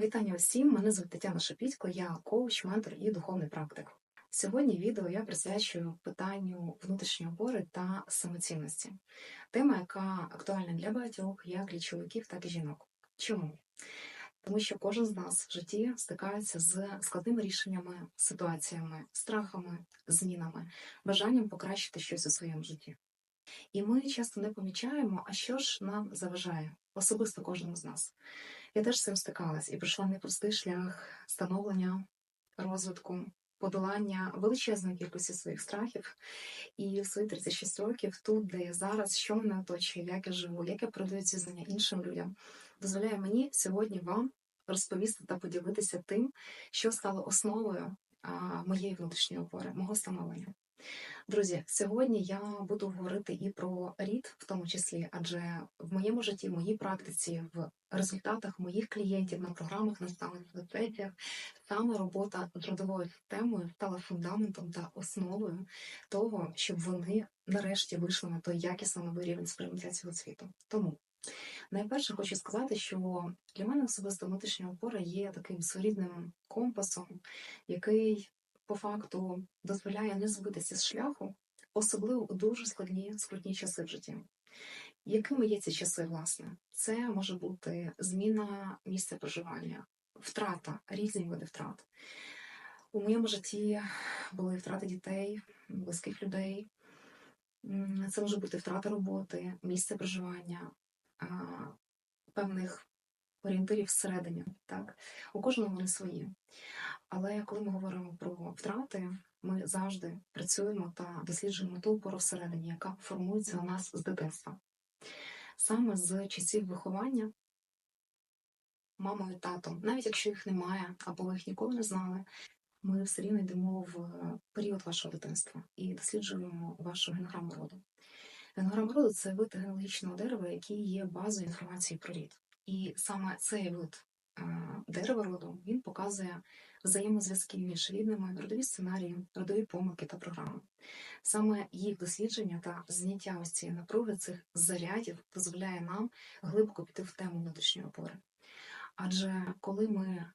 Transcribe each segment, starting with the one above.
Вітання усім! Мене звуть Тетяна Шепітько, я коуч, ментор і духовний практик. Сьогодні відео я присвячую питанню внутрішньої опори та самоцінності. Тема, яка актуальна для багатьох, як для чоловіків, так і жінок. Чому? Тому що кожен з нас в житті стикається з складними рішеннями, ситуаціями, страхами, змінами, бажанням покращити щось у своєму житті. І ми часто не помічаємо, а що ж нам заважає, особисто кожному з нас. Я теж з цим стикалась і пройшла непростий шлях становлення, розвитку, подолання величезної кількості своїх страхів. І в свої 36 років, тут, де я зараз, що мене оточує, як я живу, як я продаю ці знання іншим людям, дозволяє мені сьогодні вам розповісти та поділитися тим, що стало основою моєї внутрішньої опори, мого становлення. Друзі, сьогодні я буду говорити і про рід, в тому числі, адже в моєму житті, в моїй практиці, в результатах моїх клієнтів на програмах наставних репетиціях саме робота з родовою системою стала фундаментом та основою того, щоб вони нарешті вийшли на той якісний новий рівень сприйняття цього світу. Тому найперше хочу сказати, що для мене особисто внутрішня опора є таким своєрідним компасом, який по факту дозволяє не збитися з шляху, особливо у дуже складні скрутні часи в житті. Якими є ці часи, власне? Це може бути зміна місця проживання, втрата, різні види втрат. У моєму житті були втрати дітей, близьких людей. Це може бути втрата роботи, місце проживання, певних орієнтирів всередині. Так? У кожного вони свої. Але коли ми говоримо про втрати, ми завжди працюємо та досліджуємо ту опору всередині, яка формується у нас з дитинства. Саме з часів виховання мамою, татом, навіть якщо їх немає, або їх ніколи не знали, ми все рівно йдемо в період вашого дитинства і досліджуємо вашу генограму роду. Генограма роду це вид генеалогічного дерева, який є базою інформації про рід. І саме цей вид дерева роду він показує взаємозв'язки між рідними, родові сценарії, родові помилки та програми. Саме їх дослідження та зняття ось цієї напруги цих зарядів дозволяє нам глибоко піти в тему внутрішньої опори. Адже коли ми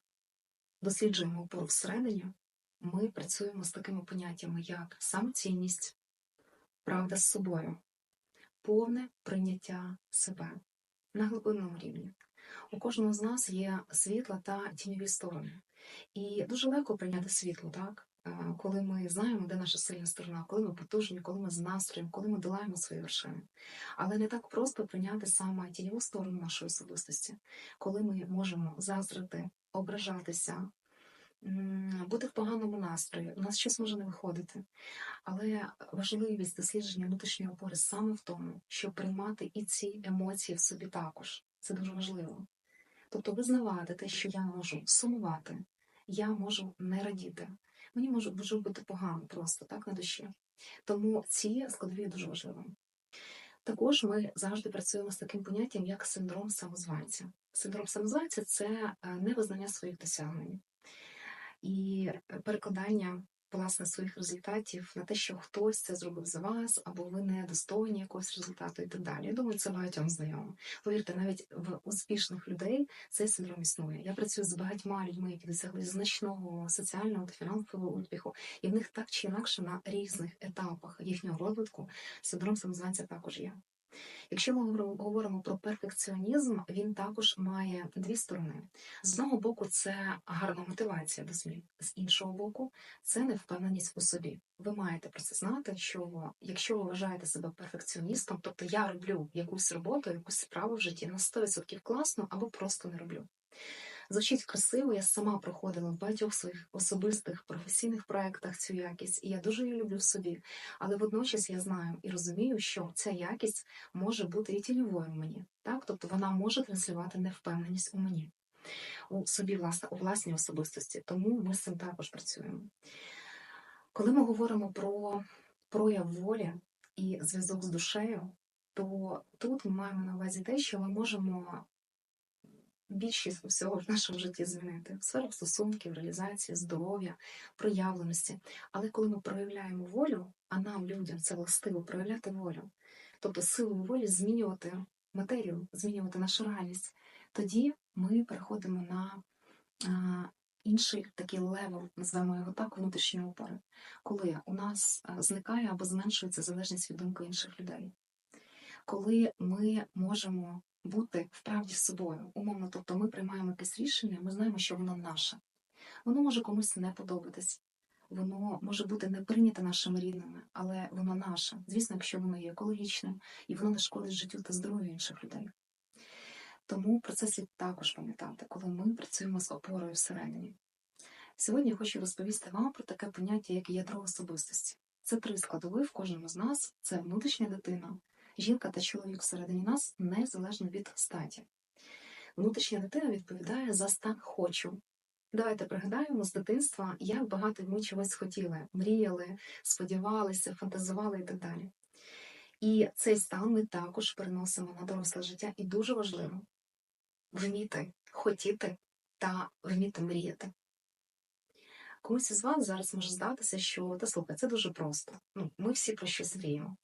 досліджуємо опору всередині, ми працюємо з такими поняттями, як самоцінність, правда з собою, повне прийняття себе на глибинному рівні. У кожного з нас є світла та тіньові сторони. І дуже легко прийняти світло, так? Е, коли ми знаємо, де наша сильна сторона, коли ми потужні, коли ми з настроєм, коли ми долаємо свої вершини. Але не так просто прийняти саме тіньову сторону нашої особистості, коли ми можемо заздрити, ображатися, бути в поганому настрої, у нас щось може не виходити. Але важливість дослідження внутрішньої опори саме в тому, щоб приймати і ці емоції в собі також. Це дуже важливо. Тобто визнавати те, що я можу сумувати, я можу не радіти. Мені може, бути погано просто так на душі. Тому ці складові дуже важливі. Також ми завжди працюємо з таким поняттям, як синдром самозванця. Синдром самозванця це е, невизнання своїх досягнень і перекладання власне своїх результатів на те, що хтось це зробив за вас, або ви не достойні якогось результату і так далі. Я думаю, це багатьом знайомо. Повірте, навіть в успішних людей цей синдром існує. Я працюю з багатьма людьми, які досягли значного соціального та фінансового успіху, і в них так чи інакше на різних етапах їхнього розвитку синдром самозванця також є. Якщо ми говоримо про перфекціонізм, він також має дві сторони. З одного боку, це гарна мотивація до змін, з іншого боку, це невпевненість у собі. Ви маєте про це знати, що якщо ви вважаєте себе перфекціоністом, тобто я роблю якусь роботу, якусь справу в житті на 100% класно або просто не роблю. Звучить красиво, я сама проходила в багатьох своїх особистих професійних проєктах цю якість, і я дуже її люблю в собі. Але водночас я знаю і розумію, що ця якість може бути і тіньовою в мені, так? Тобто вона може транслювати невпевненість у мені, у собі, власне, у власній особистості. Тому ми з цим також працюємо. Коли ми говоримо про прояв волі і зв'язок з душею, то тут ми маємо на увазі те, що ми можемо більшість всього в нашому житті змінити в сферах стосунків, реалізації, здоров'я, проявленості. Але коли ми проявляємо волю, а нам, людям, це властиво проявляти волю, тобто силою волі змінювати матерію, змінювати нашу реальність, тоді ми переходимо на інший такий левел, називаємо його так, внутрішньої опори, коли у нас зникає або зменшується залежність від думки інших людей, коли ми можемо бути вправді з собою, умовно, тобто ми приймаємо якесь рішення, ми знаємо, що воно наше. Воно може комусь не подобатись, воно може бути не прийнято нашими рідними, але воно наше. Звісно, якщо воно є екологічним і воно не шкодить життю та здоров'ю інших людей. Тому про це слід також пам'ятати, коли ми працюємо з опорою всередині. Сьогодні я хочу розповісти вам про таке поняття, як ядро особистості. Це три складові в кожному з нас: це внутрішня дитина, жінка та чоловік всередині нас незалежно від статі. Внутрішня дитина відповідає за стан хочу. Давайте пригадаємо з дитинства, як багато ми чогось хотіли, мріяли, сподівалися, фантазували і так далі. І цей стан ми також переносимо на доросле життя, і дуже важливо вміти хотіти та вміти мріяти. Комусь із вас зараз може здатися, що та слухай, це дуже просто. Ну, Ми всі про щось мріємо.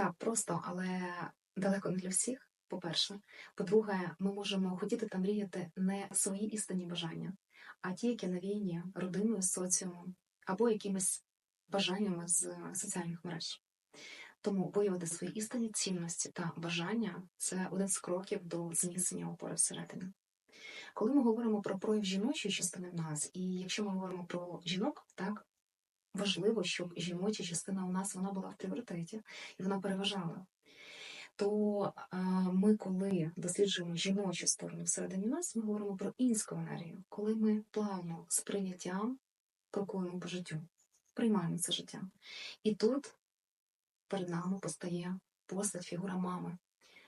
Так, просто, але далеко не для всіх. По-перше, по-друге, ми можемо хотіти та мріяти не свої істинні бажання, а ті, які навіяні родиною, соціумом або якимись бажаннями з соціальних мереж. Тому виявити свої істинні цінності та бажання це один з кроків до зміцнення опори всередині. Коли ми говоримо про прояв жіночої частини в нас, і якщо ми говоримо про жінок, так важливо, щоб жіноча частина у нас вона була в пріоритеті і вона переважала. То ми, коли досліджуємо жіночу сторону всередині нас, ми говоримо про інську енергію, коли ми плавно з прийняттям крокуємо по життю, приймаємо це життя. І тут перед нами постає постать фігура мами,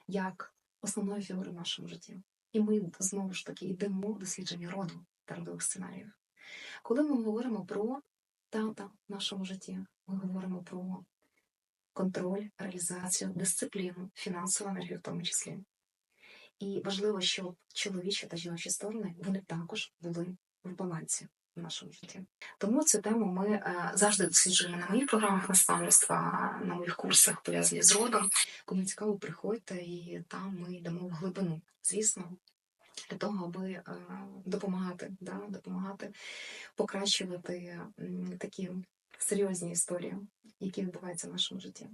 як основної фігури в нашому житті. І ми знову ж таки йдемо в дослідження роду та родових сценаріїв. Коли ми говоримо про тата в нашому житті, ми говоримо про контроль, реалізацію, дисципліну, фінансову енергію в тому числі. І важливо, щоб чоловічі та жіночі сторони вони також були в балансі в нашому житті. Тому цю тему ми е, завжди досліджуємо на моїх програмах наставництва, на моїх курсах пов'язані з родом. Кому цікаво, приходьте і там ми йдемо в глибину, звісно. Для того, аби е, допомагати, да, допомагати покращувати такі серйозні історії, які відбуваються в нашому житті.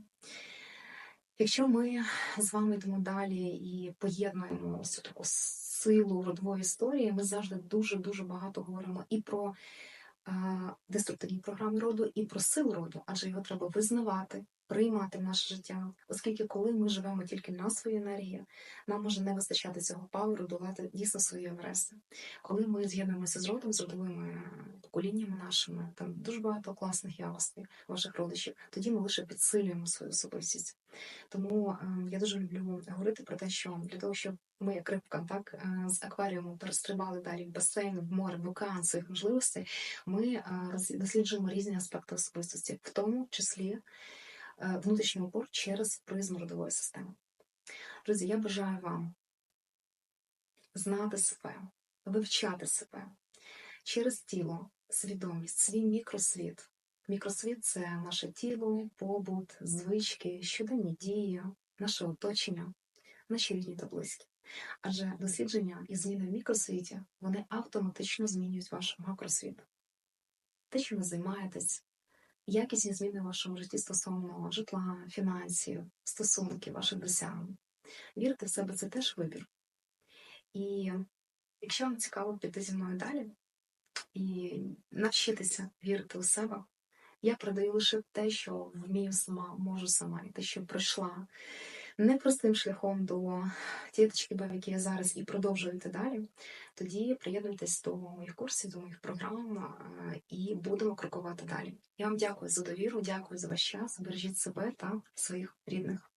Якщо ми з вами йдемо далі і поєднуємо цю таку силу родової історії, ми завжди дуже-дуже багато говоримо і про деструктивні програми роду, і про силу роду, адже його треба визнавати, приймати наше життя, оскільки, коли ми живемо тільки на свою енергію, нам може не вистачати цього паверу долати дійсно свої Еверести. Коли ми з'єднуємося з родом, з родовими поколіннями нашими, там дуже багато класних якостей ваших родичів, тоді ми лише підсилюємо свою особистість. Тому е, я дуже люблю говорити про те, що для того, щоб ми, як рибка, так е, з акваріуму перестрибали далі в басейн, в море, в океан своїх можливостей, ми е, досліджуємо різні аспекти особистості, в тому числі внутрішній опор через призму родової системи. Друзі, я бажаю вам знати себе, вивчати себе через тіло, свідомість, свій мікросвіт. Мікросвіт це наше тіло, побут, звички, щоденні дії, наше оточення, наші рідні та близькі. Адже дослідження і зміни в мікросвіті вони автоматично змінюють ваш макросвіт. Те, що ви займаєтесь, якісні зміни в вашому житті стосовно житла, фінансів, стосунків, ваших досягнень. Вірити в себе це теж вибір. І якщо вам цікаво піти зі мною далі і навчитися вірити у себе, я продаю лише те, що вмію сама, можу сама, і те, що пройшла непростим шляхом до тієї точки Б, в якій я зараз і продовжую далі, тоді приєднуйтесь до моїх курсів, до моїх програм і будемо крокувати далі. Я вам дякую за довіру, дякую за ваш час. Бережіть себе та своїх рідних.